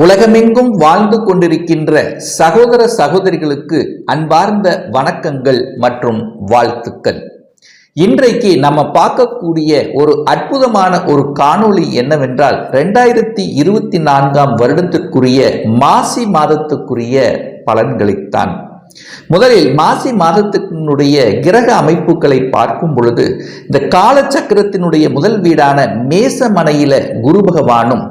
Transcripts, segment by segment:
உலகமெங்கும் வாழ்ந்து கொண்டிருக்கின்ற சகோதர சகோதரிகளுக்கு அன்பார்ந்த வணக்கங்கள் மற்றும் வாழ்த்துக்கள். இன்றைக்கு நம்ம பார்க்கக்கூடிய ஒரு அற்புதமான ஒரு காணொளி என்னவென்றால் ரெண்டாயிரத்தி இருபத்தி நான்காம் வருடத்திற்குரிய மாசி மாதத்துக்குரிய பலன்களைத்தான். முதலில் மாசி மாதத்தினுடைய கிரக அமைப்புகளை பார்க்கும் பொழுது இந்த காலச்சக்கரத்தினுடைய முதல் வீடான மேசமனையில குரு பகவானும்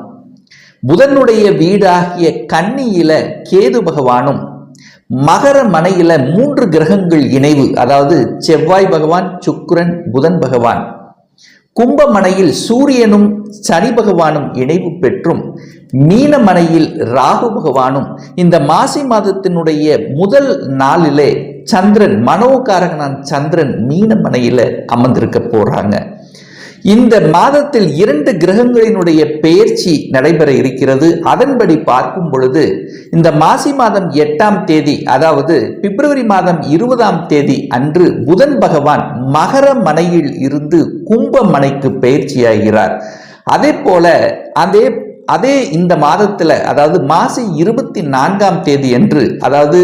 புதனுடைய வீடாகிய கன்னியில கேது பகவானும் மகர மனையில மூன்று கிரகங்கள் இணைவு அதாவது செவ்வாய் பகவான் சுக்கிரன் புதன் பகவான். கும்பமனையில் சூரியனும் சனி பகவானும் இணைவு பெற்றும் மீனமனையில் ராகு பகவானும் இந்த மாசி மாதத்தினுடைய முதல் நாளிலே சந்திரன் மனோகாரகனான் சந்திரன் மீனமனையில அமர்ந்திருக்க போறாங்க. இந்த மாதத்தில் இரண்டு கிரகங்களினுடைய பெயர்ச்சி நடைபெற இருக்கிறது. அதன்படி பார்க்கும் பொழுது இந்த மாசி மாதம் எட்டாம் தேதி அதாவது பிப்ரவரி மாதம் இருபதாம் தேதி அன்று புதன் பகவான் மகர மனையில் இருந்து கும்ப மனைக்கு பயிற்சியாகிறார் அதே போல அதே அதே இந்த மாதத்தில் அதாவது மாசி இருபத்தி நான்காம் தேதி என்று அதாவது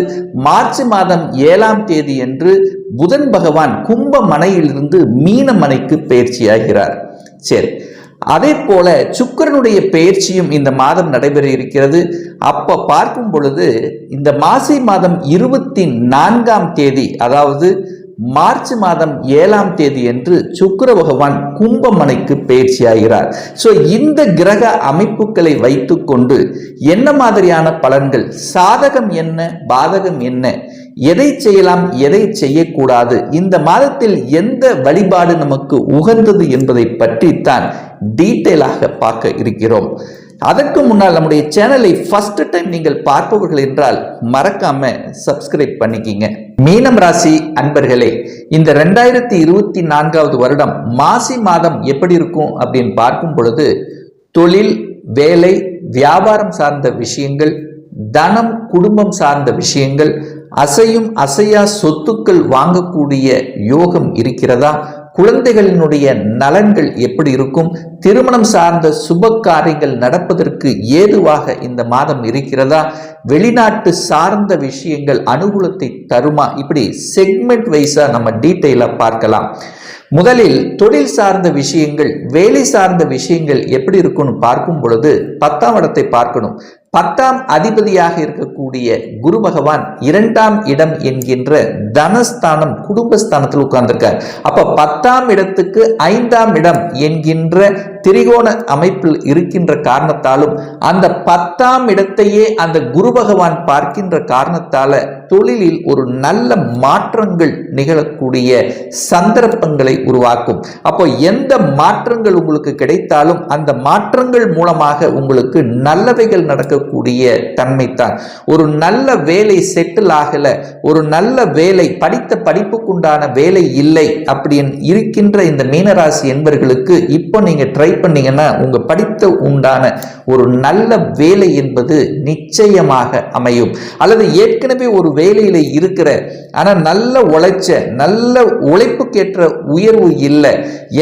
மார்ச் மாதம் ஏழாம் தேதி என்று புதன் பகவான் கும்ப மனையிலிருந்து மீன மனைக்கு பயிற்சியாகிறார். சரி அதே போல சுக்கரனுடைய பயிற்சியும் இந்த மாதம் நடைபெற இருக்கிறது. அப்ப பார்க்கும் பொழுது இந்த மாசி மாதம் இருபத்தி நான்காம் தேதி அதாவது மார்ச் மாதம் ஏழாம் தேதி என்று சுக்கர பகவான் கும்பமனைக்கு பயிற்சியாகிறார். ஸோ இந்த கிரக அமைப்புகளை வைத்துக்கொண்டு என்ன மாதிரியான பலன்கள்? சாதகம் என்ன? பாதகம் என்ன? எதை செய்யலாம்? எதை செய்யக்கூடாது? இந்த மாதத்தில் எந்த வழிபாடு நமக்கு உகந்தது என்பதை பற்றித்தான் டீட்டெயிலாக பார்க்க இருக்கிறோம். அதற்கு முன்னால் நம்முடைய சேனலை ஃபர்ஸ்ட் டைம் நீங்கள் பார்ப்பவர்கள் என்றால் மறக்காம சப்ஸ்கிரைப் பண்ணிக்கிங்க. மீனம் ராசி அன்பர்களே இந்த ரெண்டாயிரத்தி இருபத்தி நான்காவது வருடம் மாசி மாதம் எப்படி இருக்கும் அப்படின்னு பார்க்கும் பொழுது தொழில் வேலை வியாபாரம் சார்ந்த விஷயங்கள் தனம் குடும்பம் சார்ந்த விஷயங்கள் அசையும் அசையா சொத்துக்கள் வாங்கக்கூடிய யோகம் இருக்கிறதா? குழந்தைகளினுடைய நலன்கள் எப்படி இருக்கும்? திருமணம் சார்ந்த சுப காரியங்கள் நடப்பதற்கு ஏதுவாக இந்த மாதம் இருக்கிறதா? வெளிநாட்டு சார்ந்த விஷயங்கள் அனுகூலத்தை தருமா? இப்படி செக்மெண்ட் வைஸா நம்ம டீட்டெயிலாக பார்க்கலாம். முதலில் தொழில் சார்ந்த விஷயங்கள் வேலை சார்ந்த விஷயங்கள் எப்படி இருக்கும்னு பார்க்கும் பொழுது பத்தாம் இடத்தை பார்க்கணும். பத்தாம் அதிபதியாக இருக்கக்கூடிய குரு பகவான் இரண்டாம் இடம் என்கின்ற தனஸ்தானம் குடும்பஸ்தானத்தில் உட்கார்ந்திருக்கார். அப்ப பத்தாம் இடத்துக்கு ஐந்தாம் இடம் என்கின்ற திரிகோண அமைப்பில் இருக்கின்ற காரணத்தாலும் அந்த பத்தாம் இடத்தையே அந்த குரு பகவான் பார்க்கின்ற காரணத்தால தொழிலில் ஒரு நல்ல மாற்றங்கள் நிகழக்கூடிய சந்தர்ப்பங்களை உருவாக்கும். அப்போ எந்த மாற்றங்கள் உங்களுக்கு கிடைத்தாலும் அந்த மாற்றங்கள் மூலமாக உங்களுக்கு நல்லவைகள் நடக்கக்கூடிய தன்மைத்தான் ஒரு நல்ல வேலை செட்டில் ஆகல ஒரு நல்ல வேலை படித்த படிப்புக்குண்டான வேலை இல்லை அப்படின்னு இருக்கின்ற இந்த மீனராசி என்பர்களுக்கு இப்போ நீங்க ட்ரை பண்ணீங்கன்னா உங்க படித்த உண்டான ஒரு நல்ல வேலை என்பது நிச்சயமாக அமையும். அல்லது ஏற்கனவே ஒரு வேலையில் இருக்கிற ஆனால் நல்ல உழைச்ச நல்ல உழைப்புக்கேற்ற உயர்வு இல்லை.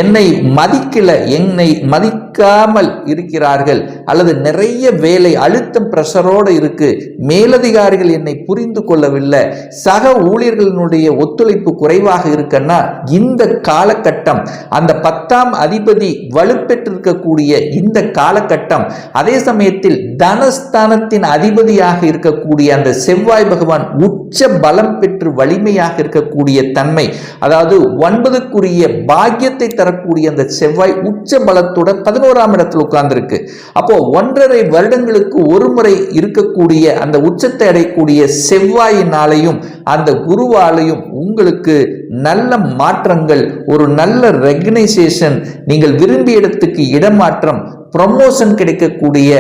என்னை மதிக்கல என்னை மதிக்காமல் இருக்கிறார்கள். அல்லது நிறைய வேலை அழுத்தம் பிரஷரோடு இருக்கு. மேலதிகாரிகள் என்னை புரிந்து கொள்ளவில்லை. சக ஊழியர்களினுடைய ஒத்துழைப்பு குறைவாக இருக்குன்னா இந்த காலகட்டம் அந்த பத்தாம் அதிபதி வலுப்பெற்றிருக்கக்கூடிய இந்த காலகட்டம் அதே சமயத்தில் தனஸ்தானத்தின் அதிபதியாக இருக்கக்கூடிய அந்த செவ்வாய் பகவான் உச்ச பலம் பெற்று வலிமையாக இருக்கக்கூடிய தன்மை அதாவது ஒன்பதுக்குரிய பாக்கியத்தை தரக்கூடிய அந்த செவ்வாய் உச்ச பலத்துடன் பதினோராம் இடத்தில் உட்கார்ந்துருக்கு. அப்போ ஒன்றரை வருடங்களுக்கு ஒரு முறை இருக்கக்கூடிய அந்த உச்சத்தை அடையக்கூடிய செவ்வாயினாலையும் அந்த குருவாலையும் உங்களுக்கு நல்ல மாற்றங்கள் ஒரு நல்ல ரெகனைசேஷன் நீங்கள் விரும்பிய இடத்துக்கு இடமாற்றம் ப்ரொமோஷன் கிடைக்கக்கூடிய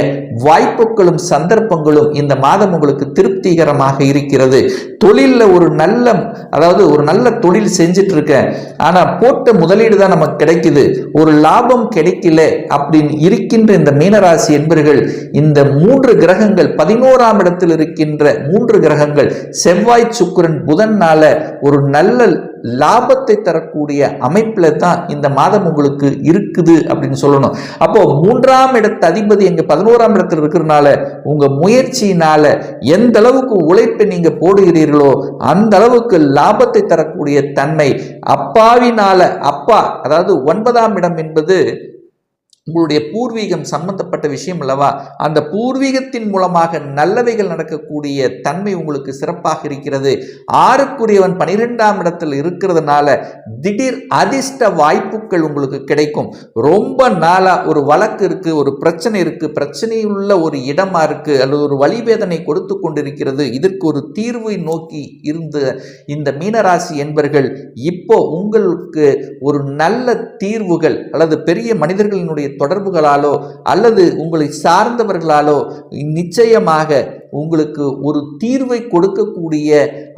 வாய்ப்புகளும் சந்தர்ப்பங்களும் இந்த மாதம் உங்களுக்கு திருப்திகரமாக இருக்கிறது. தொழிலில் ஒரு நல்ல அதாவது ஒரு நல்ல தொழில் செஞ்சுட்டு இருக்கேன் ஆனால் போட்ட முதலீடு தான் நமக்கு கிடைக்குது. ஒரு லாபம் கிடைக்கல அப்படின்னு இருக்கின்ற இந்த மீனராசி என்பர்கள் இந்த மூன்று கிரகங்கள் பதினோராம் இடத்தில் இருக்கின்ற மூன்று கிரகங்கள் செவ்வாய் சுக்கிரன் புதன்னால ஒரு நல்ல லாபத்தை தரக்கூடிய அமைப்பில் தான் இந்த மாதம் உங்களுக்கு இருக்குது அப்படின்னு சொல்லணும். அப்போ மூன்றாம் இடத்து அதிபதி எங்க பதினோராம் இடத்துல இருக்கிறனால உங்க முயற்சியினால எந்த அளவுக்கு உழைப்பை நீங்க போடுகிறீர்களோ அந்த அளவுக்கு லாபத்தை தரக்கூடிய தன்மை அப்பாவினால அப்பா அதாவது ஒன்பதாம் இடம் என்பது உங்களுடைய பூர்வீகம் சம்பந்தப்பட்ட விஷயம் அல்லவா? அந்த பூர்வீகத்தின் மூலமாக நல்லவைகள் நடக்கக்கூடிய தன்மை உங்களுக்கு சிறப்பாக இருக்கிறது. ஆறுக்குரியவன் பனிரெண்டாம் இடத்தில் இருக்கிறதுனால திடீர் அதிர்ஷ்ட வாய்ப்புகள் உங்களுக்கு கிடைக்கும். ரொம்ப நாளா ஒரு வழக்கு இருக்கு ஒரு பிரச்சனை இருக்கு பிரச்சனையுள்ள ஒரு இடமா இருக்கு அல்லது ஒரு வழிவேதனை கொடுத்து கொண்டிருக்கிறது. இதற்கு ஒரு தீர்வை நோக்கி இருந்த இந்த மீனராசி என்பர்கள் இப்போ உங்களுக்கு ஒரு நல்ல தீர்வுகள் அல்லது பெரிய மனிதர்களினுடைய தொடர்புகளாலோ அல்லது உங்களை சார்ந்தவர்களாலோ நிச்சயமாக உங்களுக்கு ஒரு தீர்வை கொடுக்கக்கூடிய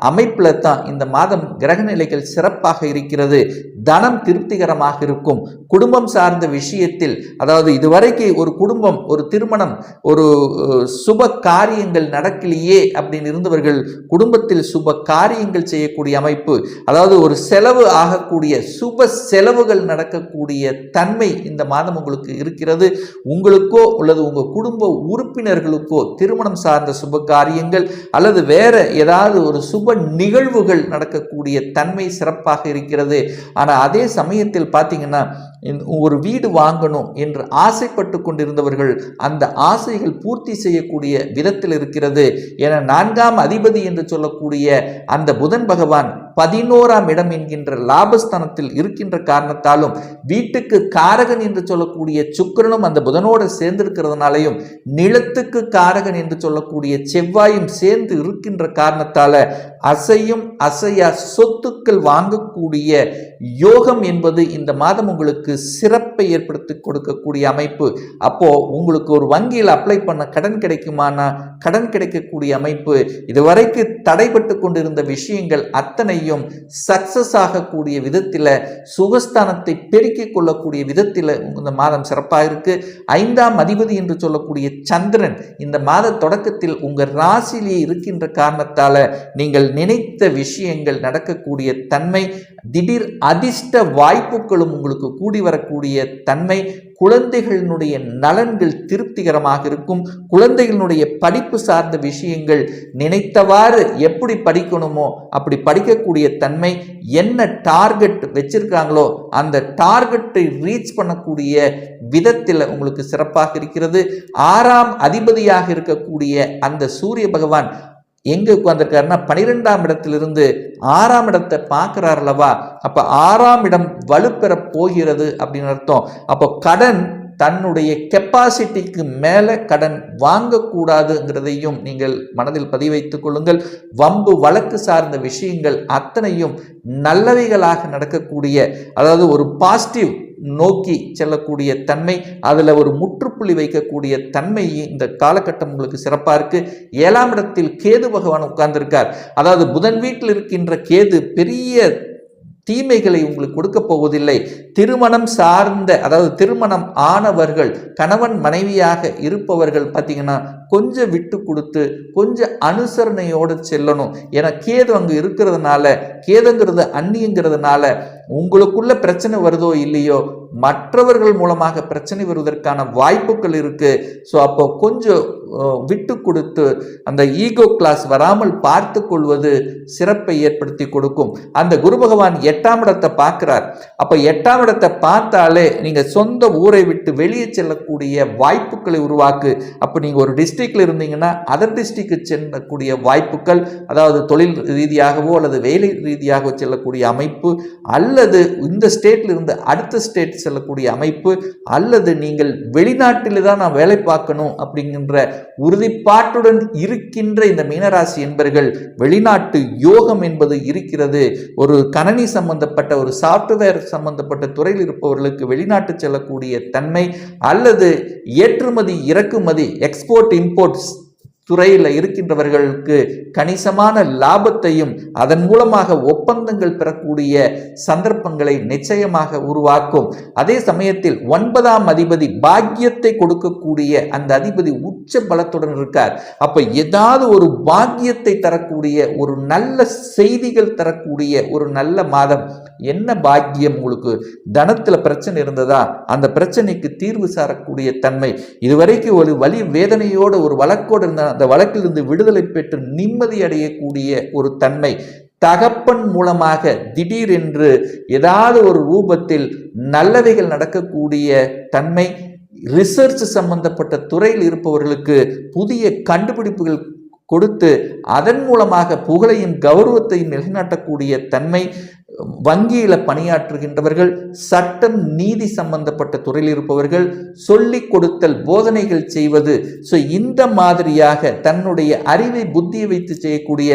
அமைப்பில் தான் இந்த மாதம் கிரகநிலைகள் சிறப்பாக இருக்கிறது. தனம் திருப்திகரமாக இருக்கும். குடும்பம் சார்ந்த விஷயத்தில் அதாவது இதுவரைக்கு ஒரு குடும்பம் ஒரு திருமணம் ஒரு சுப காரியங்கள் நடக்கலையே அப்படின்னு இருந்தவர்கள் குடும்பத்தில் சுப காரியங்கள் செய்யக்கூடிய அமைப்பு அதாவது ஒரு செலவு ஆகக்கூடிய சுப செலவுகள் நடக்கக்கூடிய தன்மை இந்த மாதம் உங்களுக்கு இருக்கிறது. உங்களுக்கோ அல்லது உங்கள் குடும்ப உறுப்பினர்களுக்கோ திருமணம் சார்ந்த சுப காரியங்கள் அல்லது வேற ஏதாவது ஒரு சுப நிகழ்வுகள் நடக்கக்கூடிய தன்மை சிறப்பாக இருக்கிறது. ஆனால் அதே சமயத்தில் பார்த்தீங்கன்னா ஒரு வீடு வாங்கணும் என்று ஆசைப்பட்டு கொண்டிருந்தவர்கள் அந்த ஆசைகள் பூர்த்தி செய்யக்கூடிய விதத்தில் இருக்கிறது. என நான்காம் அதிபதி என்று சொல்லக்கூடிய அந்த புதன் பகவான் பதினோராம் இடம் என்கின்ற லாபஸ்தானத்தில் இருக்கின்ற காரணத்தாலும் வீட்டுக்கு காரகன் என்று சொல்லக்கூடிய சுக்கிரனும் அந்த புதனோடு சேர்ந்திருக்கிறதுனாலையும் நிலத்துக்கு காரகன் என்று சொல்லக்கூடிய செவ்வாயும் சேர்ந்து இருக்கின்ற காரணத்தால அசையும் அசையா சொத்துக்கள் வாங்கக்கூடிய யோகம் என்பது இந்த மாதம் உங்களுக்கு சிறப்பை ஏற்படுத்தி கொடுக்கக்கூடிய அமைப்பு. அப்போ உங்களுக்கு ஒரு வங்கியில் அப்ளை பண்ண கடன் கிடைக்குமானா கடன் கிடைக்கக்கூடிய அமைப்பு. இதுவரைக்கு தடைபட்டு கொண்டிருந்த விஷயங்கள் அத்தனையும் சக்சஸ் ஆகக்கூடிய விதத்தில் சுகஸ்தானத்தை பெருக்கிக் கொள்ளக்கூடிய விதத்தில் இந்த மாதம் சிறப்பாக இருக்கு. ஐந்தாம் அதிபதி என்று சொல்லக்கூடிய சந்திரன் இந்த மாத தொடக்கத்தில் உங்கள் ராசியிலே இருக்கின்ற காரணத்தால் நீங்கள் நினைத்த விஷயங்கள் நடக்கக்கூடிய தன்மை திடீர் அதிர்ஷ்ட வாய்ப்புகளும் உங்களுக்கு கூடி வரக்கூடிய தன்மை குழந்தைகளினுடைய நலன்கள் திருப்திகரமாக இருக்கும். குழந்தைகளினுடைய படிப்பு சார்ந்த விஷயங்கள் நினைத்தவாறு எப்படி படிக்கணுமோ அப்படி படிக்கக்கூடிய தன்மை என்ன டார்கெட் வச்சிருக்காங்களோ அந்த டார்கெட்டை ரீச் பண்ணக்கூடிய விதத்தில் உங்களுக்கு சிறப்பாக இருக்கிறது. ஆறாம் அதிபதியாக இருக்கக்கூடிய அந்த சூரிய பகவான் எங்கே உட்கார்ந்துருக்காருன்னா பனிரெண்டாம் இடத்திலிருந்து ஆறாம் இடத்தை பார்க்குறாரு அல்லவா? அப்போ ஆறாம் இடம் வலுப்பெற போகிறது அப்படின்னு அர்த்தம். அப்போ கடன் தன்னுடைய கெப்பாசிட்டிக்கு மேலே கடன் வாங்கக்கூடாதுங்கிறதையும் நீங்கள் மனதில் பதிவைத்துக் கொள்ளுங்கள். வம்பு வழக்கு சார்ந்த விஷயங்கள் அத்தனையும் நல்லவைகளாக நடக்கக்கூடிய அதாவது ஒரு பாசிட்டிவ் நோக்கி செல்லக்கூடிய தன்மை அதில் ஒரு முற்றுப்புள்ளி வைக்கக்கூடிய தன்மை இந்த காலகட்டம் உங்களுக்கு சிறப்பாக இருக்குது ஏழாம் இடத்தில் கேது பகவான் உட்கார்ந்திருக்கார். அதாவது புதன் வீட்டில் இருக்கின்ற கேது பெரிய தீமைகளை உங்களுக்கு கொடுக்க போவதில்லை. திருமணம் சார்ந்த அதாவது திருமணம் ஆனவர்கள் கணவன் மனைவியாக இருப்பவர்கள் பார்த்தீங்கன்னா கொஞ்சம் விட்டு கொடுத்து கொஞ்சம் அனுசரணையோடு செல்லணும். ஏன்னா கேது அங்கே இருக்கிறதுனால கேதுங்கிறது அந்நியங்கிறதுனால உங்களுக்குள்ள பிரச்சனை வருதோ இல்லையோ மற்றவர்கள் மூலமாக பிரச்சனை வருவதற்கான வாய்ப்புகள் இருக்கு. ஸோ அப்போ கொஞ்சம் விட்டு கொடுத்து அந்த ஈகோ கிளாஸ் வராமல் பார்த்து கொள்வது சிறப்பை ஏற்படுத்தி கொடுக்கும். அந்த குரு பகவான் எட்டாம் இடத்தை பார்க்கிறார். அப்போ எட்டாம் இடத்தை பார்த்தாலே நீங்கள் சொந்த ஊரை விட்டு வெளியே செல்லக்கூடிய வாய்ப்புகளை உருவாக்கு. அப்போ நீங்கள் ஒரு டிஸ்ட்ரிக்டில் இருந்தீங்கன்னா அதர் டிஸ்ட்ரிக்கு செல்லக்கூடிய வாய்ப்புகள் அதாவது தொழில் ரீதியாகவோ அல்லது வேலை ரீதியாகவோ செல்லக்கூடிய அமைப்பு அல்லது இந்த ஸ்டேட்டில் இருந்து அடுத்த ஸ்டேட் செல்லக்கூடிய அமைப்பு அல்லது நீங்கள் வெளிநாட்டில் தான் நான் வேலை பார்க்கணும் அப்படிங்கிற உறுதிப்பாட்டுடன் இருக்கின்ற இந்த மீனராசி என்பர்கள் வெளிநாட்டு யோகம் என்பது இருக்கிறது. ஒரு கணனி சம்பந்தப்பட்ட ஒரு சாஃப்ட்வேர் சம்பந்தப்பட்ட துறையில் இருப்பவர்களுக்கு வெளிநாட்டு செல்லக்கூடிய தன்மை அல்லது ஏற்றுமதி இறக்குமதி எக்ஸ்போர்ட் இம்போர்ட்ஸ் துறையில் இருக்கின்றவர்களுக்கு கணிசமான லாபத்தையும் அதன் மூலமாக ஒப்பந்தங்கள் பெறக்கூடிய சந்தர்ப்பங்களை நிச்சயமாக உருவாக்கும். அதே சமயத்தில் ஒன்பதாம் அதிபதி பாக்கியத்தை கொடுக்கக்கூடிய அந்த அதிபதி உச்ச பலத்துடன் இருக்கார். அப்போ ஏதாவது ஒரு பாக்கியத்தை தரக்கூடிய ஒரு நல்ல செய்திகள் தரக்கூடிய ஒரு நல்ல மாதம். என்ன பாக்கியம் உங்களுக்கு? தனத்தில் பிரச்சனை இருந்ததா? அந்த பிரச்சனைக்கு தீர்வு சாரக்கூடிய தன்மை. இதுவரைக்கும் ஒரு வலி வேதனையோட ஒரு வழக்கோடு இருந்த அந்த வழக்கிலிருந்து விடுதலை பெற்று நிம்மதி அடையக்கூடிய ஒரு தன்மை தகப்பன் மூலமாக திடீரென்று ஏதாவது ஒரு ரூபத்தில் நல்லவைகள் நடக்கக்கூடிய தன்மை ரிசர்ச் சம்பந்தப்பட்ட துறையில் இருப்பவர்களுக்கு புதிய கண்டுபிடிப்புகள் கொடுத்து அதன் மூலமாக புகழையும் கௌரவத்தையும் நிலைநாட்டக்கூடிய தன்மை வங்கியில் பணியாற்றுகின்றவர்கள் சட்டம் நீதி சம்பந்தப்பட்ட துறையில் இருப்பவர்கள் சொல்லிக் கொடுத்தல் போதனைகள் செய்வது. ஸோ இந்த மாதிரியாக தன்னுடைய அறிவை புத்தியை வைத்து செய்யக்கூடிய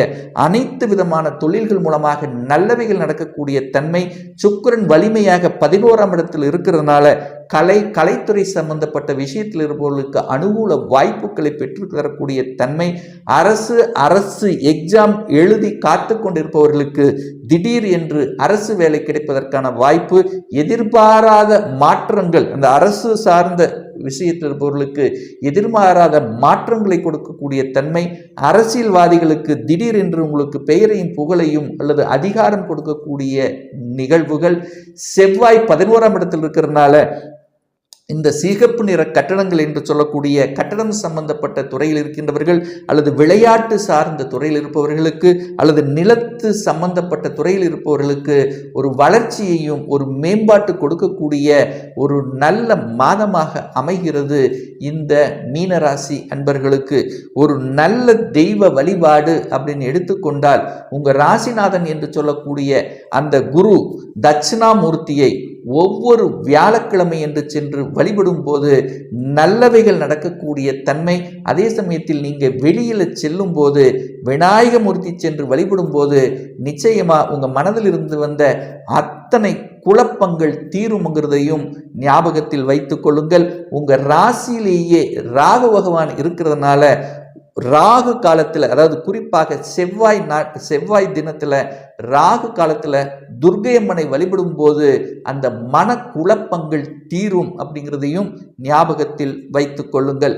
அனைத்து விதமான தொழில்கள் மூலமாக நல்லவைகள் நடக்கக்கூடிய தன்மை சுக்கிரன் வலிமையாக பதினோராம் இடத்தில் இருக்கிறதுனால கலை கலைத்துறை சம்பந்தப்பட்ட விஷயத்தில் இருப்பவர்களுக்கு அனுகூல வாய்ப்புகளை பெற்று தரக்கூடிய தன்மை அரசு அரசு எக்ஸாம் எழுதி காத்து கொண்டிருப்பவர்களுக்கு திடீர் என்று அரசு வேலை கிடைப்பதற்கான வாய்ப்பு எதிர்பாராத மாற்றங்கள் அந்த அரசு சார்ந்த விஷயத்தில் இருப்பவர்களுக்கு எதிர்பாராத மாற்றங்களை கொடுக்கக்கூடிய தன்மை அரசியல்வாதிகளுக்கு திடீர் என்று உங்களுக்கு பெயரையும் புகழையும் அல்லது அதிகாரம் கொடுக்கக்கூடிய நிகழ்வுகள் செவ்வாய் பதினோராம் இடத்தில் இருக்கிறதுனால இந்த சிகப்பு நிற கட்டடங்கள் என்று சொல்லக்கூடிய கட்டடம் சம்பந்தப்பட்ட துறையில் இருக்கின்றவர்கள் அல்லது விளையாட்டு சார்ந்த துறையில் இருப்பவர்களுக்கு அல்லது நிலத்து சம்பந்தப்பட்ட துறையில் இருப்பவர்களுக்கு ஒரு வளர்ச்சியையும் ஒரு மேம்பாட்டு கொடுக்கக்கூடிய ஒரு நல்ல மாதமாக அமைகிறது இந்த மீனராசி அன்பர்களுக்கு. ஒரு நல்ல தெய்வ வழிபாடு அப்படின்னு எடுத்துக்கொண்டால் உங்கள் ராசிநாதன் என்று சொல்லக்கூடிய அந்த குரு தட்சிணாமூர்த்தியை ஒவ்வொரு வியாழக்கிழமை என்று சென்று வழிபடும் போது நல்லவைகள் நடக்கக்கூடிய தன்மை அதே சமயத்தில் நீங்கள் வெளியில் செல்லும் போது விநாயகமூர்த்தி சென்று வழிபடும் போது நிச்சயமாக உங்கள் மனதில் இருந்து வந்த அத்தனை குழப்பங்கள் தீருமுங்கிறதையும் ஞாபகத்தில் வைத்து கொள்ளுங்கள். உங்கள் ராசியிலேயே ராகு பகவான் இருக்கிறதுனால ராகு காலத்தில் அதாவது குறிப்பாக செவ்வாய் நா செவ்வாய் தினத்தில் ராகு காலத்தில் துர்கையம்மனை வழிபடும் போது அந்த மன குழப்பங்கள் தீரும் அப்படிங்கிறதையும் ஞாபகத்தில் வைத்து கொள்ளுங்கள்.